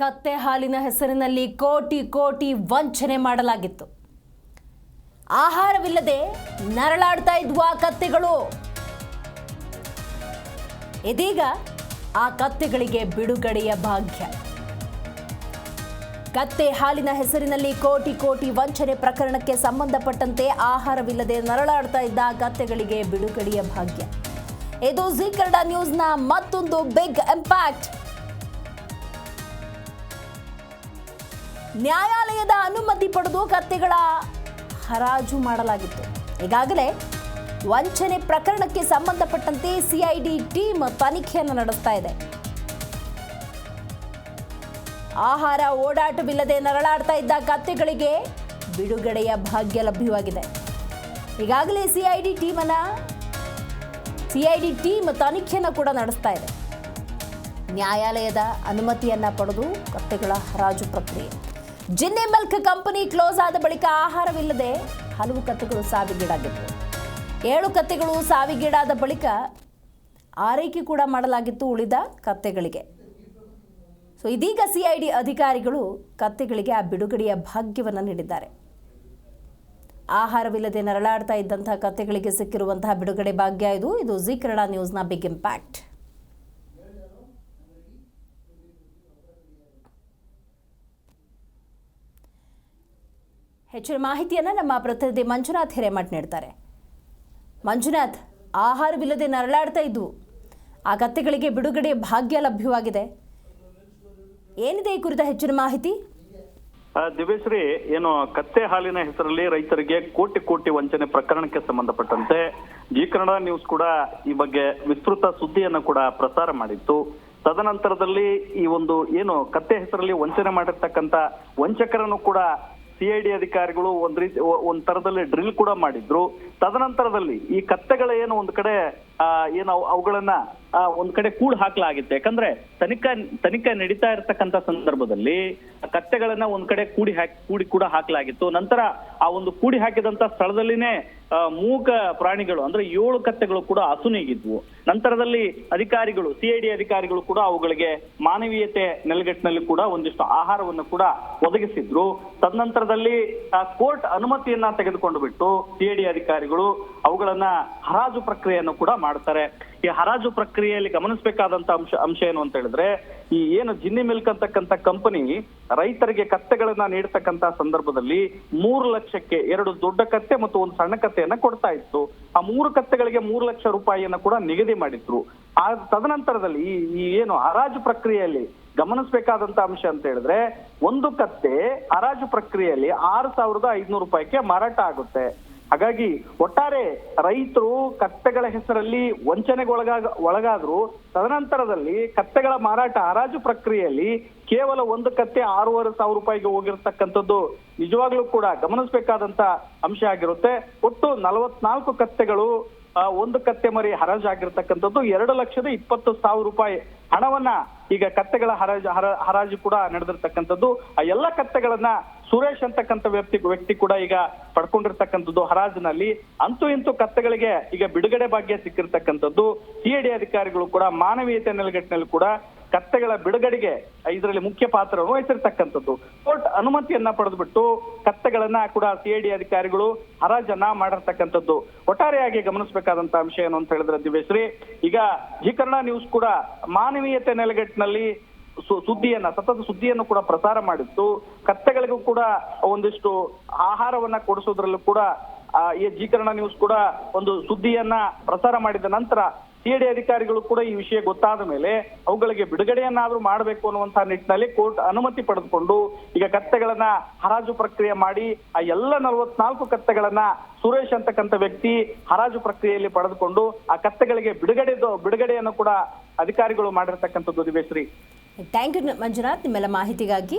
ಕತ್ತೆ ಹಾಲಿನ ಹೆಸರಿನಲ್ಲಿ ಕೋಟಿ ಕೋಟಿ ವಂಚನೆ ಮಾಡಲಾಗಿತ್ತು. ಆಹಾರವಿಲ್ಲದೆ ನರಳಾಡ್ತಾ ಇದ್ವು ಆ ಕತ್ತೆಗಳು. ಇದೀಗ ಆ ಕತ್ತೆಗಳಿಗೆ ಬಿಡುಗಡೆಯ ಭಾಗ್ಯ. ಕತ್ತೆ ಹಾಲಿನ ಹೆಸರಿನಲ್ಲಿ ಕೋಟಿ ಕೋಟಿ ವಂಚನೆ ಪ್ರಕರಣಕ್ಕೆ ಸಂಬಂಧಪಟ್ಟಂತೆ ಆಹಾರವಿಲ್ಲದೆ ನರಳಾಡ್ತಾ ಇದ್ದ ಕತ್ತೆಗಳಿಗೆ ಬಿಡುಗಡೆಯ ಭಾಗ್ಯ. ಇದು ಜಿ ಕನ್ನಡ ನ್ಯೂಸ್ನ ಮತ್ತೊಂದು ಬಿಗ್ ಇಂಪ್ಯಾಕ್ಟ್ ನ್ಯಾಯಾಲಯದ ಅನುಮತಿ ಪಡೆದು ಕತ್ತೆಗಳ ಹರಾಜು ಮಾಡಲಾಗಿತ್ತು. ಈಗಾಗಲೇ ವಂಚನೆ ಪ್ರಕರಣಕ್ಕೆ ಸಂಬಂಧಪಟ್ಟಂತೆ ಸಿಐಡಿ ಟೀಮ್ ತನಿಖೆಯನ್ನು ನಡೆಸ್ತಾ ಇದೆ. ಆಹಾರ ಓಡಾಟವಿಲ್ಲದೆ ನರಳಾಡ್ತಾ ಇದ್ದ ಕತ್ತೆಗಳಿಗೆ ಬಿಡುಗಡೆಯ ಭಾಗ್ಯ ಲಭ್ಯವಾಗಿದೆ. ಈಗಾಗಲೇ ಸಿಐಡಿ ಟೀಮನ್ನ ಸಿಐಡಿ ಟೀಮ್ ತನಿಖೆಯನ್ನು ಕೂಡ ನಡೆಸ್ತಾ ಇದೆ. ನ್ಯಾಯಾಲಯದ ಅನುಮತಿಯನ್ನ ಪಡೆದು ಕತ್ತೆಗಳ ಹರಾಜು ಪ್ರಕ್ರಿಯೆ. ಜಿನ್ನೆ ಮಿಲ್ಕ್ ಕಂಪನಿ ಕ್ಲೋಸ್ ಆದ ಬಳಿಕ ಆಹಾರವಿಲ್ಲದೆ ಹಲವು ಕತ್ತೆಗಳು ಸಾವಿಗೀಡಾಗಿದ್ದವು. ಏಳು ಕತ್ತೆಗಳು ಸಾವಿಗೀಡಾದ ಬಳಿಕ ಆರೈಕೆ ಕೂಡ ಮಾಡಲಾಗಿತ್ತು ಉಳಿದ ಕತ್ತೆಗಳಿಗೆ. ಸೊ ಇದೀಗ ಸಿಐಡಿ ಅಧಿಕಾರಿಗಳು ಕತ್ತೆಗಳಿಗೆ ಆ ಬಿಡುಗಡೆಯ ಭಾಗ್ಯವನ್ನು ನೀಡಿದ್ದಾರೆ. ಆಹಾರವಿಲ್ಲದೆ ನರಳಾಡ್ತಾ ಇದ್ದಂತಹ ಕತ್ತೆಗಳಿಗೆ ಸಿಕ್ಕಿರುವಂತಹ ಬಿಡುಗಡೆ ಭಾಗ್ಯ ಇದು. ಇದು ಜಿ ಕನ್ನಡ ನ್ಯೂಸ್ನ ಬಿಗ್ ಇಂಪ್ಯಾಕ್ಟ್ ಹೆಚ್ಚಿನ ಮಾಹಿತಿಯನ್ನು ನಮ್ಮ ಪ್ರತಿನಿಧಿ ಮಂಜುನಾಥ್ ಹಿರೇಮಠ್ ನೀಡ್ತಾರೆ. ಮಂಜುನಾಥ್, ಆಹಾರವಿಲ್ಲದೆ ನರಳಾಡ್ತಾ ಇದ್ವು. ಆ ಕತ್ತೆಗಳಿಗೆ ಬಿಡುಗಡೆ ಭಾಗ್ಯ ಲಭ್ಯವಾಗಿದೆ. ಏನಿದೆ ಈ ಕುರಿತ ಹೆಚ್ಚಿನ ಮಾಹಿತಿ? ದಿವ್ಯಶ್ರೀ, ಏನು ಕತ್ತೆ ಹಾಲಿನ ಹೆಸರಲ್ಲಿ ರೈತರಿಗೆ ಕೋಟಿ ಕೋಟಿ ವಂಚನೆ ಪ್ರಕರಣಕ್ಕೆ ಸಂಬಂಧಪಟ್ಟಂತೆ ಜಿ ಕನ್ನಡ ನ್ಯೂಸ್ ಕೂಡ ಈ ಬಗ್ಗೆ ವಿಸ್ತೃತ ಸುದ್ದಿಯನ್ನು ಕೂಡ ಪ್ರಸಾರ ಮಾಡಿತ್ತು. ತದನಂತರದಲ್ಲಿ ಈ ಒಂದು ಏನು ಕತ್ತೆ ಹೆಸರಲ್ಲಿ ವಂಚನೆ ಮಾಡಿರ್ತಕ್ಕಂಥ ವಂಚಕರನ್ನು ಕೂಡ ಸಿಐಡಿ ಅಧಿಕಾರಿಗಳು ಒಂದ್ ರೀತಿ, ಒಂದ್ ತರದಲ್ಲಿ ಡ್ರಿಲ್ ಕೂಡ ಮಾಡಿದ್ರು. ತದನಂತರದಲ್ಲಿ ಈ ಕತ್ತೆಗಳ ಏನು ಒಂದ್ ಕಡೆ ಏನು, ಅವು- ಅವುಗಳನ್ನ ಒಂದ್ ಕಡೆ ಕೂಡ್ ಹಾಕಲಾಗಿತ್ತು. ಯಾಕಂದ್ರೆ ತನಿಖಾ, ತನಿಖೆ ನಡೀತಾ ಇರತಕ್ಕಂತ ಸಂದರ್ಭದಲ್ಲಿ ಕತ್ತೆಗಳನ್ನ ಒಂದ್ ಕಡೆ ಕೂಡಿ ಹಾಕಿ, ಕೂಡಿ ಕೂಡ ಹಾಕಲಾಗಿತ್ತು. ನಂತರ ಆ ಒಂದು ಕೂಡಿ ಹಾಕಿದಂತ ಸ್ಥಳದಲ್ಲಿನೇ ಮೂಕ ಪ್ರಾಣಿಗಳು, ಅಂದ್ರೆ ಏಳು ಕತ್ತೆಗಳು ಕೂಡ ಅಸುನೀಗಿದ್ವು ನಂತರದಲ್ಲಿ ಅಧಿಕಾರಿಗಳು ಸಿಐಡಿ ಅಧಿಕಾರಿಗಳು ಕೂಡ ಅವುಗಳಿಗೆ ಮಾನವೀಯತೆ ನೆಲೆಗಟ್ಟಿನಲ್ಲಿ ಕೂಡ ಒಂದಿಷ್ಟು ಆಹಾರವನ್ನು ಕೂಡ ಒದಗಿಸಿದ್ರು. ತದನಂತರದಲ್ಲಿ ಕೋರ್ಟ್ ಅನುಮತಿಯನ್ನ ತೆಗೆದುಕೊಂಡು ಬಿಟ್ಟು ಸಿಐಡಿ ಅಧಿಕಾರಿಗಳು ಅವುಗಳನ್ನ ಹರಾಜು ಪ್ರಕ್ರಿಯೆಯನ್ನು ಕೂಡ ಮಾಡ್ತಾರೆ. ಈ ಹರಾಜು ಪ್ರಕ್ರಿಯೆಯಲ್ಲಿ ಗಮನಿಸಬೇಕಾದಂತ ಅಂಶ ಅಂಶ ಏನು ಅಂತ ಹೇಳಿದ್ರೆ, ಈ ಏನು ಜಿನ್ನಿ ಮಿಲ್ಕ್ ಅಂತಕ್ಕಂಥ ಕಂಪನಿ ರೈತರಿಗೆ ಕತ್ತೆಗಳನ್ನ ನೀಡತಕ್ಕಂತ ಸಂದರ್ಭದಲ್ಲಿ ಮೂರು ಲಕ್ಷಕ್ಕೆ ಎರಡು ದೊಡ್ಡ ಕತ್ತೆ ಮತ್ತು ಒಂದು ಸಣ್ಣ ಕತ್ತೆಯನ್ನ ಕೊಡ್ತಾ ಇತ್ತು. ಆ ಮೂರು ಕತ್ತೆಗಳಿಗೆ ಮೂರು ಲಕ್ಷ ರೂಪಾಯಿಯನ್ನ ಕೂಡ ನಿಗದಿ ಮಾಡಿದ್ರು. ಆ ತದನಂತರದಲ್ಲಿ ಈ ಏನು ಹರಾಜು ಪ್ರಕ್ರಿಯೆಯಲ್ಲಿ ಗಮನಿಸಬೇಕಾದಂತ ಅಂಶ ಅಂತ ಹೇಳಿದ್ರೆ, ಒಂದು ಕತ್ತೆ ಹರಾಜು ಪ್ರಕ್ರಿಯೆಯಲ್ಲಿ ಆರು ಸಾವಿರದ ಐದ್ನೂರು ರೂಪಾಯಿಗೆ ಮಾರಾಟ ಆಗುತ್ತೆ. ಹಾಗಾಗಿ ಒಟ್ಟಾರೆ ರೈತರು ಕತ್ತೆಗಳ ಹೆಸರಲ್ಲಿ ವಂಚನೆಗೊಳಗಾಗ, ಒಳಗಾದ್ರು, ತದನಂತರದಲ್ಲಿ ಕತ್ತೆಗಳ ಮಾರಾಟ ಹರಾಜು ಪ್ರಕ್ರಿಯೆಯಲ್ಲಿ ಕೇವಲ ಒಂದು ಕತ್ತೆ ಆರೂವರೆ ಸಾವಿರ ರೂಪಾಯಿಗೆ ಹೋಗಿರ್ತಕ್ಕಂಥದ್ದು ನಿಜವಾಗ್ಲೂ ಕೂಡ ಗಮನಿಸಬೇಕಾದಂತ ಅಂಶ ಆಗಿರುತ್ತೆ. ಒಟ್ಟು ನಲವತ್ನಾಲ್ಕು ಕತ್ತೆಗಳು ಒಂದು ಕತ್ತೆ ಮರಿ ಹರಾಜು ಆಗಿರ್ತಕ್ಕಂಥದ್ದು ಎರಡು ಲಕ್ಷದ ಇಪ್ಪತ್ತು ಸಾವಿರ ರೂಪಾಯಿ ಹಣವನ್ನ ಈಗ ಕತ್ತೆಗಳ ಹರಾಜು, ಹರ- ಹರಾಜು ಕೂಡ ನಡೆದಿರ್ತಕ್ಕಂಥದ್ದು. ಆ ಎಲ್ಲ ಕತ್ತೆಗಳನ್ನ ಸುರೇಶ್ ಅಂತಕ್ಕಂಥ ವ್ಯಕ್ತಿ ವ್ಯಕ್ತಿ ಕೂಡ ಈಗ ಪಡ್ಕೊಂಡಿರ್ತಕ್ಕಂಥದ್ದು ಹರಾಜಿನಲ್ಲಿ. ಅಂತೂ ಇಂತೂ ಕತ್ತೆಗಳಿಗೆ ಈಗ ಬಿಡುಗಡೆ ಭಾಗ್ಯ ಸಿಕ್ಕಿರ್ತಕ್ಕಂಥದ್ದು. ಸಿಐಡಿ ಅಧಿಕಾರಿಗಳು ಕೂಡ, ಮಾನವೀಯತೆ ನೆಲೆಗಟ್ಟಿನಲ್ಲಿ ಕೂಡ ಕತ್ತೆಗಳ ಬಿಡುಗಡೆಗೆ ಇದರಲ್ಲಿ ಮುಖ್ಯ ಪಾತ್ರವನ್ನು ವಹಿಸಿರ್ತಕ್ಕಂಥದ್ದು. ಕೋರ್ಟ್ ಅನುಮತಿಯನ್ನ ಪಡೆದುಬಿಟ್ಟು ಕತ್ತೆಗಳನ್ನ ಕೂಡ ಸಿಐಡಿ ಅಧಿಕಾರಿಗಳು ಹರಾಜನ್ನ ಮಾಡಿರ್ತಕ್ಕಂಥದ್ದು. ಒಟ್ಟಾರೆಯಾಗಿ ಗಮನಿಸಬೇಕಾದಂತಹ ಅಂಶ ಏನು ಅಂತ ಹೇಳಿದ್ರೆ ದಿವ್ಯಶ್ರೀ, ಈಗ ಜಿ ಕನ್ನಡ ನ್ಯೂಸ್ ಕೂಡ ಮಾನವೀಯತೆ ನೆಲೆಗಟ್ಟಿನಲ್ಲಿ ಸುದ್ದಿಯನ್ನ, ಸತತ ಸುದ್ದಿಯನ್ನು ಕೂಡ ಪ್ರಸಾರ ಮಾಡಿತ್ತು. ಕತ್ತೆಗಳಿಗೂ ಕೂಡ ಒಂದಿಷ್ಟು ಆಹಾರವನ್ನ ಕೊಡಿಸೋದ್ರಲ್ಲೂ ಕೂಡ ಈ ಜೀಕರಣ ನ್ಯೂಸ್ ಕೂಡ ಒಂದು ಸುದ್ದಿಯನ್ನ ಪ್ರಸಾರ ಮಾಡಿದ ನಂತರ ಸಿಐಡಿ ಅಧಿಕಾರಿಗಳು ಕೂಡ ಈ ವಿಷಯ ಗೊತ್ತಾದ ಮೇಲೆ ಅವುಗಳಿಗೆ ಬಿಡುಗಡೆಯನ್ನಾದ್ರೂ ಮಾಡಬೇಕು ಅನ್ನುವಂತಹ ನಿಟ್ಟಿನಲ್ಲಿ ಕೋರ್ಟ್ ಅನುಮತಿ ಪಡೆದುಕೊಂಡು ಈಗ ಕತ್ತೆಗಳನ್ನ ಹರಾಜು ಪ್ರಕ್ರಿಯೆ ಮಾಡಿ ಆ ಎಲ್ಲ ನಲವತ್ನಾಲ್ಕು ಕತ್ತೆಗಳನ್ನ ಸುರೇಶ್ ಅಂತಕ್ಕಂಥ ವ್ಯಕ್ತಿ ಹರಾಜು ಪ್ರಕ್ರಿಯೆಯಲ್ಲಿ ಪಡೆದುಕೊಂಡು ಆ ಕತ್ತೆಗಳಿಗೆ ಬಿಡುಗಡೆ ಬಿಡುಗಡೆಯನ್ನು ಕೂಡ ಅಧಿಕಾರಿಗಳು ಮಾಡಿರ್ತಕ್ಕಂಥದ್ದು ದಿವೇಶ್ರೀ ಥ್ಯಾಂಕ್ ಯು ಮಂಜುನಾಥ್, ನಿಮ್ಮೆಲ್ಲ ಮಾಹಿತಿಗಾಗಿ.